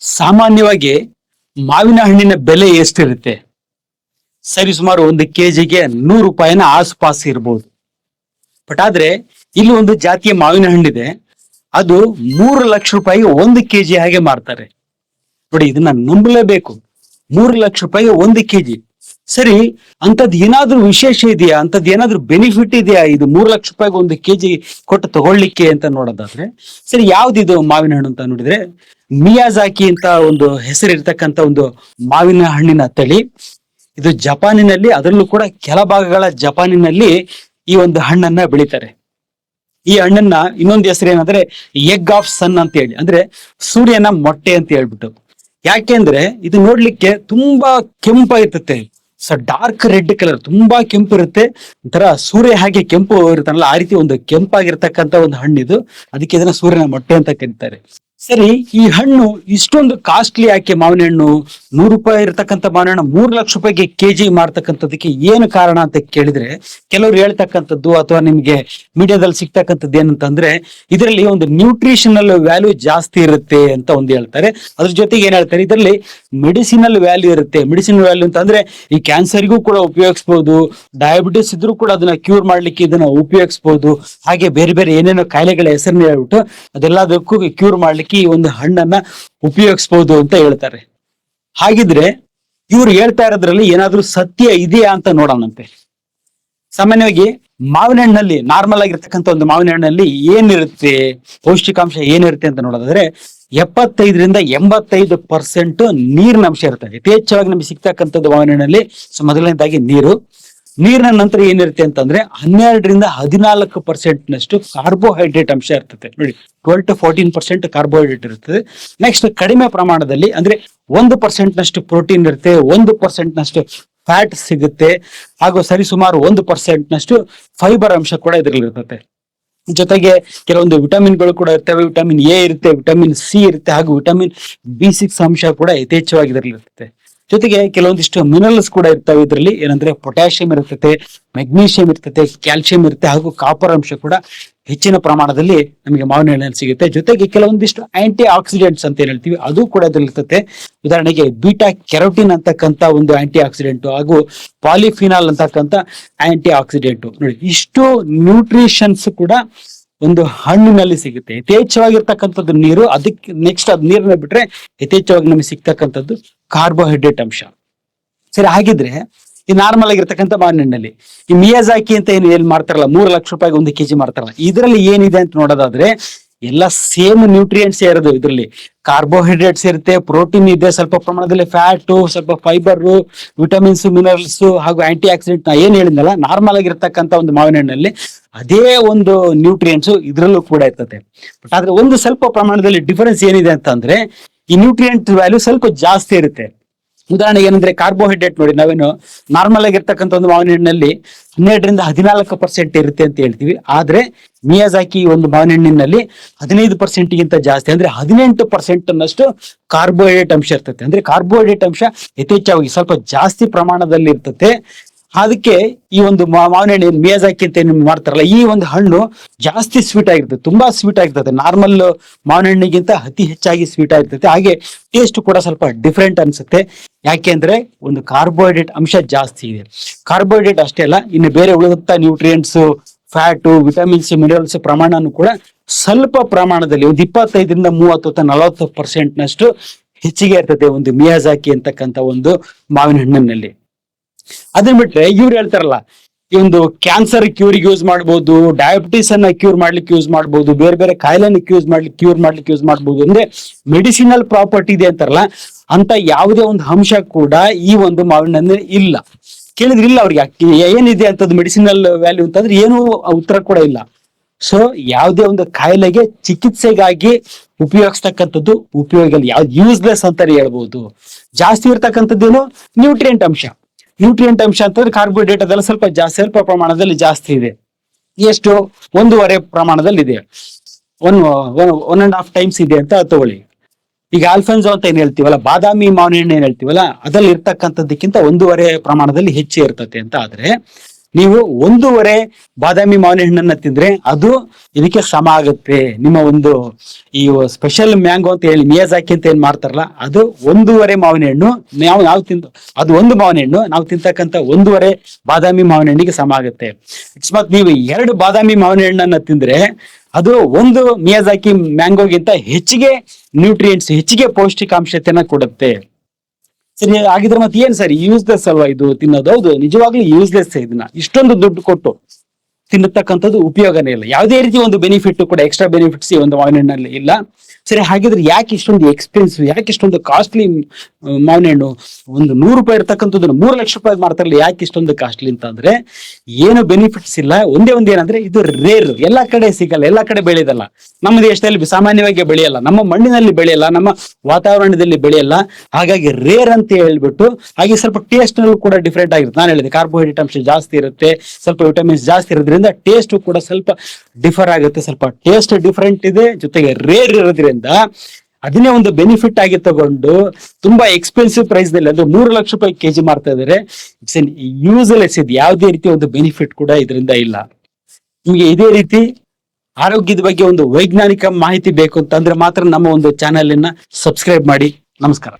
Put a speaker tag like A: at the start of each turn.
A: ಸಾಮಾನ್ಯವಾಗಿ ಮಾವಿನ ಹಣ್ಣಿನ ಬೆಲೆ ಎಷ್ಟಿರುತ್ತೆ? ಸರಿ, ಸುಮಾರು ಒಂದು ಕೆಜಿಗೆ ನೂರು ರೂಪಾಯಿನ ಆಸುಪಾಸು ಇರ್ಬೋದು. ಬಟ್ ಆದ್ರೆ, ಇಲ್ಲಿ ಒಂದು ಜಾತಿಯ ಮಾವಿನ ಹಣ್ಣಿದೆ. ಅದು ಮೂರು ಲಕ್ಷ ರೂಪಾಯಿ ಒಂದು ಕೆಜಿ ಹಾಗೆ ಮಾರ್ತಾರೆ. ನೋಡಿ, ಇದನ್ನ ನಂಬಲೇಬೇಕು. ಮೂರು ಲಕ್ಷ ರೂಪಾಯಿಗೆ ಒಂದು ಕೆಜಿ. ಸರಿ ಅಂತದ್ ಏನಾದ್ರೂ ವಿಶೇಷ ಇದೆಯಾ? ಅಂತದ್ ಏನಾದ್ರೂ ಬೆನಿಫಿಟ್ ಇದೆಯಾ? ಇದು ಮೂರು ಲಕ್ಷ ರೂಪಾಯಿಗೆ ಒಂದು ಕೆಜಿ ಕೊಟ್ಟು ತಗೊಳ್ಳಿಕ್ಕೆ ಅಂತ ನೋಡೋದಾದ್ರೆ, ಸರಿ, ಯಾವ್ದಿದು ಮಾವಿನ ಹಣ್ಣು ಅಂತ ನೋಡಿದ್ರೆ ಮಿಯಾಜಾಕಿ ಅಂತ ಒಂದು ಹೆಸರಿರ್ತಕ್ಕಂಥ ಒಂದು ಮಾವಿನ ಹಣ್ಣಿನ ತಳಿ. ಇದು ಜಪಾನಿನಲ್ಲಿ, ಅದರಲ್ಲೂ ಕೂಡ ಕೆಲ ಭಾಗಗಳ ಜಪಾನಿನಲ್ಲಿ ಈ ಒಂದು ಹಣ್ಣನ್ನ ಬೆಳಿತಾರೆ. ಈ ಹಣ್ಣನ್ನ ಇನ್ನೊಂದು ಹೆಸರು ಏನಂದ್ರೆ ಎಗ್ ಆಫ್ ಸನ್ ಅಂತ ಹೇಳಿ. ಅಂದ್ರೆ ಸೂರ್ಯನ ಮೊಟ್ಟೆ ಅಂತ ಹೇಳ್ಬಿಟ್ಟು. ಯಾಕೆಂದ್ರೆ ಇದು ನೋಡ್ಲಿಕ್ಕೆ ತುಂಬಾ ಕೆಂಪ ಕೆಂಪಾಗಿರ್ತತೆ ಸೊ ಡಾರ್ಕ್ ರೆಡ್ ಕಲರ್ ತುಂಬಾ ಕೆಂಪು ಇರುತ್ತೆ. ಒಂಥರ ಸೂರ್ಯ ಹಾಗೆ ಕೆಂಪು ಇರುತ್ತಲ್ಲ, ಆ ರೀತಿ ಒಂದು ಕೆಂಪಾಗಿರ್ತಕ್ಕಂಥ ಒಂದು ಹಣ್ಣಿದು. ಅದಕ್ಕೆ ಇದನ್ನ ಸೂರ್ಯನ ಮೊಟ್ಟೆ ಅಂತ ಕರೀತಾರೆ. ಸರಿ, ಈ ಹಣ್ಣು ಇಷ್ಟೊಂದು ಕಾಸ್ಟ್ಲಿ ಯಾಕೆ ಮಾವಿನ ಹಣ್ಣು, ನೂರು ರೂಪಾಯಿ ಇರತಕ್ಕಂಥ ಮಾವಿನ ಹಣ್ಣು, ಮೂರು ಲಕ್ಷ ರೂಪಾಯಿಗೆ ಕೆಜಿ ಮಾರ್ತಕ್ಕಂಥದಕ್ಕೆ ಏನು ಕಾರಣ ಅಂತ ಕೇಳಿದ್ರೆ, ಕೆಲವರು ಹೇಳ್ತಕ್ಕಂಥದ್ದು ಅಥವಾ ನಿಮ್ಗೆ ಮೀಡಿಯಾದಲ್ಲಿ ಸಿಗ್ತಕ್ಕಂಥದ್ದು ಏನಂತಂದ್ರೆ, ಇದರಲ್ಲಿ ಒಂದು ನ್ಯೂಟ್ರಿಷನಲ್ ವ್ಯಾಲ್ಯೂ ಜಾಸ್ತಿ ಇರುತ್ತೆ ಅಂತ ಒಂದು ಹೇಳ್ತಾರೆ. ಅದ್ರ ಜೊತೆಗೆ ಏನ್ ಹೇಳ್ತಾರೆ, ಇದರಲ್ಲಿ ಮೆಡಿಸಿನಲ್ ವ್ಯಾಲ್ಯೂ ಇರುತ್ತೆ. ಮೆಡಿಸಿನ್ ವ್ಯಾಲ್ಯೂ ಅಂತ ಅಂದ್ರೆ ಈ ಕ್ಯಾನ್ಸರ್ಗೂ ಕೂಡ ಉಪಯೋಗಿಸ್ಬೋದು ಡಯಾಬಿಟಿಸ್ ಇದ್ರೂ ಕೂಡ ಅದನ್ನ ಕ್ಯೂರ್ ಮಾಡ್ಲಿಕ್ಕೆ ಇದನ್ನ ಉಪಯೋಗಿಸ್ಬೋದು, ಹಾಗೆ ಬೇರೆ ಬೇರೆ ಏನೇನೋ ಕಾಯಿಲೆಗಳ ಹೆಸರನ್ನ ಹೇಳ್ಬಿಟ್ಟು ಅದೆಲ್ಲದಕ್ಕೂ ಕ್ಯೂರ್ ಮಾಡ್ಲಿಕ್ಕೆ ಈ ಒಂದು ಹಣ್ಣನ್ನ ಉಪಯೋಗಿಸಬಹುದು ಅಂತ ಹೇಳ್ತಾರೆ. ಹಾಗಿದ್ರೆ ಇವ್ರು ಹೇಳ್ತಾ ಇರೋದ್ರಲ್ಲಿ ಏನಾದ್ರೂ ಸತ್ಯ ಇದೆಯಾ ಅಂತ ನೋಡೋಣಂತೆ. ಸಾಮಾನ್ಯವಾಗಿ ಮಾವಿನ ಹಣ್ಣಲ್ಲಿ ನಾರ್ಮಲ್ ಆಗಿರ್ತಕ್ಕಂಥ ಒಂದು ಮಾವಿನ ಹಣ್ಣಲ್ಲಿ ಏನಿರುತ್ತೆ, ಪೌಷ್ಟಿಕಾಂಶ ಏನಿರುತ್ತೆ ಅಂತ ನೋಡೋದಾದ್ರೆ ಎಪ್ಪತ್ತೈದರಿಂದ ಎಂಬತ್ತೈದು ಪರ್ಸೆಂಟ್ ನೀರಿನ ಅಂಶ ಇರುತ್ತೆ ಯಥೇಚ್ಛವಾಗಿ ನಮಗೆ ಸಿಗ್ತಕ್ಕಂಥದ್ದು ಮಾವಿನ ಹಣ್ಣಲ್ಲಿ ಸೊ ಮೊದಲನೇದಾಗಿ ನೀರು. ನೀರಿನ ನಂತರ ಏನಿರುತ್ತೆ ಅಂತಂದ್ರೆ ಹನ್ನೆರಡರಿಂದ ಹದಿನಾಲ್ಕು ಪರ್ಸೆಂಟ್ ನಷ್ಟು ಕಾರ್ಬೋಹೈಡ್ರೇಟ್ ಅಂಶ ಇರ್ತದೆ. ನೋಡಿ twelve to fourteen percent carbohydrate ಇರ್ತದೆ. ನೆಕ್ಸ್ಟ್ ಕಡಿಮೆ ಪ್ರಮಾಣದಲ್ಲಿ ಅಂದ್ರೆ ಒಂದು ಪರ್ಸೆಂಟ್ ನಷ್ಟು ಪ್ರೋಟೀನ್ ಇರುತ್ತೆ, ಒಂದು ಪರ್ಸೆಂಟ್ ನಷ್ಟು ಫ್ಯಾಟ್ ಸಿಗುತ್ತೆ, ಹಾಗೂ ಸರಿಸುಮಾರು ಒಂದು ಪರ್ಸೆಂಟ್ ನಷ್ಟು ಫೈಬರ್ ಅಂಶ ಕೂಡ ಇರ್ತದೆ. ಜೊತೆಗೆ ಕೆಲವೊಂದು ವಿಟಮಿನ್ಗಳು ಕೂಡ ಇರ್ತವೆ. ವಿಟಮಿನ್ ಎ ಇರುತ್ತೆ, ವಿಟಮಿನ್ ಸಿ ಇರುತ್ತೆ, ಹಾಗೂ ವಿಟಮಿನ್ ಬಿ ಸಿಕ್ಸ್ ಅಂಶ ಕೂಡ ಯಥೇಚ್ಛವಾಗಿ ಇದರಲ್ಲಿ ಇರ್ತದೆ. ಜೊತೆಗೆ ಕೆಲವೊಂದಿಷ್ಟು ಮಿನರಲ್ಸ್ ಕೂಡ ಇರ್ತವೆ ಇದರಲ್ಲಿ. ಏನಂದ್ರೆ ಪೊಟ್ಯಾಷಿಯಂ ಇರ್ತದೆ ಮೆಗ್ನೀಷಿಯಂ ಇರ್ತದೆ ಕ್ಯಾಲ್ಸಿಯಂ ಇರುತ್ತೆ, ಹಾಗೂ ಕಾಪರ್ ಅಂಶ ಕೂಡ ಹೆಚ್ಚಿನ ಪ್ರಮಾಣದಲ್ಲಿ ನಮಗೆ ಮಾವಿನ ಎಣ್ಣೆಯಲ್ಲಿ ಸಿಗುತ್ತೆ. ಜೊತೆಗೆ ಕೆಲವೊಂದಿಷ್ಟು ಆಂಟಿ ಆಕ್ಸಿಡೆಂಟ್ಸ್ ಅಂತ ಏನ್ ಹೇಳ್ತೀವಿ, ಅದು ಕೂಡ ಇರ್ತದೆ. ಉದಾಹರಣೆಗೆ ಬೀಟಾ ಕೆರೋಟಿನ್ ಅಂತಕ್ಕಂಥ ಒಂದು ಆಂಟಿ ಆಕ್ಸಿಡೆಂಟ್ ಹಾಗೂ ಪಾಲಿಫಿನಾಲ್ ಅಂತಕ್ಕಂಥ ಆಂಟಿ ಆಕ್ಸಿಡೆಂಟ್ ನೋಡಿ, ಇಷ್ಟು ನ್ಯೂಟ್ರಿಷನ್ಸ್ ಕೂಡ ಒಂದು ಹಣ್ಣಿನಲ್ಲಿ ಸಿಗುತ್ತೆ. ಯಥೇಚ್ಛವಾಗಿರ್ತಕ್ಕಂಥದ್ದು ನೀರು, ಅದಕ್ಕೆ ನೆಕ್ಸ್ಟ್ ಅದ್ ನೀರನ್ನ ಬಿಟ್ರೆ ಯಥೇಚ್ಛವಾಗಿ ನಮಗೆ ಸಿಗ್ತಕ್ಕಂಥದ್ದು ಕಾರ್ಬೋಹೈಡ್ರೇಟ್ ಅಂಶ. ಸರಿ, ಹಾಗಿದ್ರೆ ಈ ನಾರ್ಮಲ್ ಆಗಿರ್ತಕ್ಕಂಥ ಮಾವಿನಹಣ್ಣಲ್ಲಿ ಈ ಮಿಯಾಜಾಕಿ ಅಂತ ಏನು ಏನ್ ಮಾಡ್ತಾರಲ್ಲ ಮೂರು ಲಕ್ಷ ರೂಪಾಯಿಗೆ ಒಂದು ಕೆಜಿ ಮಾಡ್ತಾರಲ್ಲ ಇದರಲ್ಲಿ ಏನಿದೆ ಅಂತ ನೋಡೋದಾದ್ರೆ ಎಲ್ಲ ಸೇಮ್ ನ್ಯೂಟ್ರಿಯೆಂಟ್ಸ್ ಇರೋದು ಇದರಲ್ಲಿ. ಕಾರ್ಬೋಹೈಡ್ರೇಟ್ಸ್ ಇರುತ್ತೆ ಪ್ರೋಟೀನ್ ಇದೆ, ಸ್ವಲ್ಪ ಪ್ರಮಾಣದಲ್ಲಿ ಫ್ಯಾಟು ಸ್ವಲ್ಪ ಫೈಬರ್ ವಿಟಮಿನ್ಸ್ ಮಿನರಲ್ಸ್ ಹಾಗೂ ಆಂಟಿ ಆಕ್ಸಿಡೆಂಟ್ ನಾ ಏನ್ ಹೇಳಿದ್ನಲ್ಲ ನಾರ್ಮಲ್ ಆಗಿರ್ತಕ್ಕಂಥ ಒಂದು ಮಾವಿನ ಹಣ್ಣಲ್ಲಿ ಅದೇ ಒಂದು ನ್ಯೂಟ್ರಿಯೆಂಟ್ಸ್ ಇದ್ರಲ್ಲೂ ಕೂಡ ಇರ್ತದೆ. ಬಟ್ ಆದ್ರೆ ಒಂದು ಸ್ವಲ್ಪ ಪ್ರಮಾಣದಲ್ಲಿ ಡಿಫರೆನ್ಸ್ ಏನಿದೆ ಅಂತಂದ್ರೆ, ಈ ನ್ಯೂಟ್ರಿಯೆಂಟ್ ವ್ಯಾಲ್ಯೂ ಸ್ವಲ್ಪ ಜಾಸ್ತಿ ಇರುತ್ತೆ. ಉದಾಹರಣೆಗೆ ಏನಂದ್ರೆ ಕಾರ್ಬೋಹೈಡ್ರೇಟ್ ನೋಡಿ, ನಾವೇನು ನಾರ್ಮಲ್ ಆಗಿರ್ತಕ್ಕಂಥ ಒಂದು ಮಾವಿನ ಹಣ್ಣಿನಲ್ಲಿ ಹನ್ನೆರಡರಿಂದ ಹದಿನಾಲ್ಕು ಪರ್ಸೆಂಟ್ ಇರುತ್ತೆ ಅಂತ ಹೇಳ್ತೀವಿ. ಆದ್ರೆ ಮಿಯಾಜಾಕಿ ಒಂದು ಮಾವಿನ ಹಣ್ಣಿನಲ್ಲಿ ಹದಿನೈದು ಪರ್ಸೆಂಟ್ಗಿಂತ ಜಾಸ್ತಿ, ಅಂದ್ರೆ ಹದಿನೆಂಟು ಪರ್ಸೆಂಟ್ ಅನ್ನಷ್ಟು ಕಾರ್ಬೋಹೈಡ್ರೇಟ್ ಅಂಶ ಇರ್ತದೆ. ಅಂದ್ರೆ ಕಾರ್ಬೋಹೈಡ್ರೇಟ್ ಅಂಶ ಯಥೇಚ್ಛವಾಗಿ ಸ್ವಲ್ಪ ಜಾಸ್ತಿ ಪ್ರಮಾಣದಲ್ಲಿ ಇರ್ತದೆ. ಅದಕ್ಕೆ ಈ ಒಂದು ಮಾವಿನ ಹಣ್ಣು ಮೇಜಾಕಿ ಅಂತ ಏನು ಮಾಡ್ತಾರಲ್ಲ, ಈ ಒಂದು ಹಣ್ಣು ಜಾಸ್ತಿ ಸ್ವೀಟ್ ಆಗಿರ್ತದೆ, ತುಂಬಾ ಸ್ವೀಟ್ ಆಗಿರ್ತದೆ. ನಾರ್ಮಲ್ ಮಾವಿನ ಹಣ್ಣಿಗಿಂತ ಅತಿ ಹೆಚ್ಚಾಗಿ ಸ್ವೀಟ್ ಆಗಿರ್ತದೆ. ಹಾಗೆ ಟೇಸ್ಟ್ ಕೂಡ ಸ್ವಲ್ಪ ಡಿಫ್ರೆಂಟ್ ಅನ್ಸುತ್ತೆ. ಯಾಕೆಂದ್ರೆ ಒಂದು ಕಾರ್ಬೋಹೈಡ್ರೇಟ್ ಅಂಶ ಜಾಸ್ತಿ ಇದೆ. ಕಾರ್ಬೋಹೈಡ್ರೇಟ್ ಅಷ್ಟೇ ಅಲ್ಲ, ಇನ್ನು ಬೇರೆ ಉಳಿದಂತ ನ್ಯೂಟ್ರಿಯೆಂಟ್ಸ್ ಫ್ಯಾಟು ವಿಟಮಿನ್ಸ್ ಮಿನರಲ್ಸ್ ಪ್ರಮಾಣನೂ ಕೂಡ ಸ್ವಲ್ಪ ಪ್ರಮಾಣದಲ್ಲಿ ಒಂದು ಇಪ್ಪತ್ತೈದರಿಂದ ಮೂವತ್ತು ಅಥವಾ ನಲವತ್ತು ಪರ್ಸೆಂಟ್ ನಷ್ಟು ಹೆಚ್ಚಿಗೆ ಇರ್ತದೆ ಒಂದು ಮಿಯಾಜಾಕಿ ಅಂತಕ್ಕಂಥ ಒಂದು ಮಾವಿನ ಹಣ್ಣಿನಲ್ಲಿ ಅದನ್ನ ಬಿಟ್ರೆ ಇವ್ರು ಹೇಳ್ತಾರಲ್ಲ, ಈ ಒಂದು ಕ್ಯಾನ್ಸರ್ ಕ್ಯೂರಿಗೆ ಯೂಸ್ ಮಾಡ್ಬೋದು ಡಯಾಬಿಟಿಸ್ ಅನ್ನ ಕ್ಯೂರ್ ಮಾಡ್ಲಿಕ್ಕೆ ಯೂಸ್ ಮಾಡ್ಬೋದು, ಬೇರೆ ಬೇರೆ ಕಾಯಿಲೆನ ಕ್ಯೂಸ್ ಮಾಡ್ಲಿಕ್ಕೆ ಕ್ಯೂರ್ ಮಾಡ್ಲಿಕ್ಕೆ ಯೂಸ್ ಮಾಡ್ಬೋದು ಅಂದ್ರೆ ಮೆಡಿಸಿನಲ್ ಪ್ರಾಪರ್ಟಿ ಇದೆ ಅಂತಾರಲ್ಲ, ಅಂತ ಯಾವುದೇ ಒಂದು ಅಂಶ ಕೂಡ ಈ ಒಂದು ಮಾವಿನ ಇಲ್ಲ. ಕೇಳಿದ್ರೆ ಇಲ್ಲ ಅವ್ರಿಗೆ ಏನಿದೆ ಅಂತದ್ದು ಮೆಡಿಸಿನಲ್ ವ್ಯಾಲ್ಯೂ ಅಂತಂದ್ರೆ ಏನು ಉತ್ತರ ಕೂಡ ಇಲ್ಲ. ಸೊ ಯಾವುದೇ ಒಂದು ಕಾಯಿಲೆಗೆ ಚಿಕಿತ್ಸೆಗಾಗಿ ಉಪಯೋಗಿಸ್ತಕ್ಕಂಥದ್ದು ಉಪಯೋಗ ಇಲ್ಲ ಯಾವ್ದು ಯೂಸ್ಲೆಸ್ ಅಂತಾನೆ ಹೇಳ್ಬೋದು. ಜಾಸ್ತಿ ಇರ್ತಕ್ಕಂಥದ್ದೇನು ನ್ಯೂಟ್ರಿಯೆಂಟ್ ಅಂಶ. ನ್ಯೂಟ್ರಿಯೆಂಟ್ ಅಂಶ ಅಂತಂದ್ರೆ ಕಾರ್ಬೋಹೈಡ್ರೇಟ್ ಅದೆಲ್ಲ ಸ್ವಲ್ಪ ಜಾಸ್ತಿ ಸ್ವಲ್ಪ ಪ್ರಮಾಣದಲ್ಲಿ ಜಾಸ್ತಿ ಇದೆ. ಎಷ್ಟು? ಒಂದೂವರೆ ಪ್ರಮಾಣದಲ್ಲಿ ಇದೆ one one and half times ಇದೆ ಅಂತ ತಗೊಳ್ಳಿ. ಈಗ ಆಲ್ಫನ್ಸೋ ಅಂತ ಏನ್ ಹೇಳ್ತೀವಲ್ಲ, ಬಾದಾಮಿ ಮಾವಿನ ಎಣ್ಣೆ ಏನ್ ಹೇಳ್ತೀವಲ್ಲ, ಅದ್ರಲ್ಲಿ ಇರ್ತಕ್ಕಂಥದ್ದಕ್ಕಿಂತ ಒಂದೂವರೆ ಪ್ರಮಾಣದಲ್ಲಿ ಹೆಚ್ಚು ಇರ್ತತೆ ಅಂತ ಆದ್ರೆ ನೀವು ಒಂದೂವರೆ ಬಾದಾಮಿ ಮಾವಿನ ಹಣ್ಣನ್ನ ತಿಂದ್ರೆ ಅದು ಇದಕ್ಕೆ ಸಮ ಆಗುತ್ತೆ. ನಿಮ್ಮ ಒಂದು ಈ ಸ್ಪೆಷಲ್ ಮ್ಯಾಂಗೋ ಅಂತ ಹೇಳಿ ಮಿಯಾಜಾಕಿ ಅಂತ ಏನ್ ಮಾಡ್ತಾರಲ್ಲ, ಅದು ಒಂದೂವರೆ ಮಾವಿನ ಹಣ್ಣು. ನಾವು ನಾವು ತಿಂದು, ಅದು ಒಂದು ಮಾವಿನ ಹಣ್ಣು. ನಾವು ತಿಂತಕ್ಕಂತ ಒಂದೂವರೆ ಬಾದಾಮಿ ಮಾವಿನ ಹಣ್ಣಿಗೆ ಸಮ ಆಗುತ್ತೆ. ಅಕಸ್ಮಾತ್ ನೀವು ಎರಡು ಬಾದಾಮಿ ಮಾವಿನ ಹಣ್ಣನ್ನ ತಿಂದ್ರೆ ಅದು ಒಂದು ಮಿಯಾಜಾಕಿ ಮ್ಯಾಂಗೋಗಿಂತ ಹೆಚ್ಚಿಗೆ ನ್ಯೂಟ್ರಿಯೆಂಟ್ಸ್ ಹೆಚ್ಚಿಗೆ ಪೌಷ್ಟಿಕಾಂಶತೆಯನ್ನ ಕೊಡುತ್ತೆ. ಸರಿ, ಹಾಗಿದ್ರೆ ಮತ್ತೆ ಏನ್ ಸರಿ? ಯೂಸ್ಲೆಸ್ ಅಲ್ವಾ ಇದು ತಿನ್ನೋದು? ಹೌದು, ನಿಜವಾಗ್ಲೂ ಯೂಸ್ಲೆಸ್ ಇದನ್ನ. ಇಷ್ಟೊಂದು ದುಡ್ಡು ಕೊಟ್ಟು ತಿನ್ನತಕ್ಕಂಥದ್ದು ಉಪಯೋಗನೇ ಇಲ್ಲ. ಯಾವುದೇ ರೀತಿ ಒಂದು ಬೆನಿಫಿಟ್ ಕೂಡ ಎಕ್ಸ್ಟ್ರಾ ಬೆನಿಫಿಟ್ಸ್ ಈ ಒಂದು ಮಾವಿನ ಇಲ್ಲ. ಸರಿ, ಹಾಗಿದ್ರೆ ಯಾಕೆ ಇಷ್ಟೊಂದು ಎಕ್ಸ್ಪೆನ್ಸಿವ್ ಯಾಕೆ ಇಷ್ಟೊಂದು ಕಾಸ್ಟ್ಲಿ ಮಾವಿನ ಹಣ್ಣು? ಒಂದು ನೂರು ರೂಪಾಯಿ ಇರ್ತಕ್ಕಂಥದ್ದನ್ನು ಮೂರು ಲಕ್ಷ ರೂಪಾಯಿ ಮಾಡ್ತಾರಲ್ಲ ಯಾಕೆ ಇಷ್ಟೊಂದು ಕಾಸ್ಟ್ಲಿ ಅಂತ ಅಂದ್ರೆ, ಏನು ಬೆನಿಫಿಟ್ಸ್ ಇಲ್ಲ, ಒಂದೇ ಒಂದು ಏನಂದ್ರೆ, ಇದು ರೇರ್ ಎಲ್ಲಾ ಕಡೆ ಸಿಗಲ್ಲ, ಎಲ್ಲಾ ಕಡೆ ಬೆಳೆಯದಲ್ಲ ನಮ್ಮ ದೇಶದಲ್ಲಿ ಸಾಮಾನ್ಯವಾಗಿ ಬೆಳೆಯಲ್ಲ, ನಮ್ಮ ಮಣ್ಣಿನಲ್ಲಿ ಬೆಳೆಯಲ್ಲ, ನಮ್ಮ ವಾತಾವರಣದಲ್ಲಿ ಬೆಳೆಯಲ್ಲ. ಹಾಗಾಗಿ ರೇರ್ ಅಂತ ಹೇಳ್ಬಿಟ್ಟು, ಹಾಗೆ ಸ್ವಲ್ಪ ಟೇಸ್ಟ್ ನಲ್ಲೂ ಕೂಡ ಡಿಫ್ರೆಂಟ್ ಆಗಿರುತ್ತೆ. ನಾನು ಹೇಳಿದೆ ಕಾರ್ಬೋಹೈಡ್ರೇಟ್ ಅಂಶ ಜಾಸ್ತಿ ಇರುತ್ತೆ, ಸ್ವಲ್ಪ ವಿಟಮಿನ್ಸ್ ಜಾಸ್ತಿ ಇರೋದ್ರಿಂದ ಟೇಸ್ಟ್ ಕೂಡ ಸ್ವಲ್ಪ ಡಿಫರ್ ಆಗುತ್ತೆ, ಸ್ವಲ್ಪ ಟೇಸ್ಟ್ ಡಿಫರೆಂಟ್ ಇದೆ, ಜೊತೆಗೆ ರೇರ್ ಇರೋದ್ರಿಂದ ಅದನ್ನೇ ಒಂದು ಬೆನಿಫಿಟ್ ಆಗಿ ತಗೊಂಡು ತುಂಬಾ ಎಕ್ಸ್ಪೆನ್ಸಿವ್ ಪ್ರೈಸ್ನಲ್ಲಿ, ಅಂದ್ರೆ ಮೂರು ಲಕ್ಷ ರೂಪಾಯಿ ಕೆಜಿ ಮಾರ್ತಾ ಇದಾರೆ. ಇಟ್ಸ್ ಎನ್ ಯೂಸ್ಲೆಸ್ ಇದು ಯಾವುದೇ ರೀತಿ ಒಂದು ಬೆನಿಫಿಟ್ ಕೂಡ ಇದರಿಂದ ಇಲ್ಲ. ನಿಮಗೆ ಇದೇ ರೀತಿ ಆರೋಗ್ಯದ ಬಗ್ಗೆ ಒಂದು ವೈಜ್ಞಾನಿಕ ಮಾಹಿತಿ ಬೇಕು ಅಂತಂದ್ರೆ ಮಾತ್ರ ನಮ್ಮ ಒಂದು ಚಾನೆಲ್ ಅನ್ನ ಸಬ್ಸ್ಕ್ರೈಬ್ ಮಾಡಿ. ನಮಸ್ಕಾರ.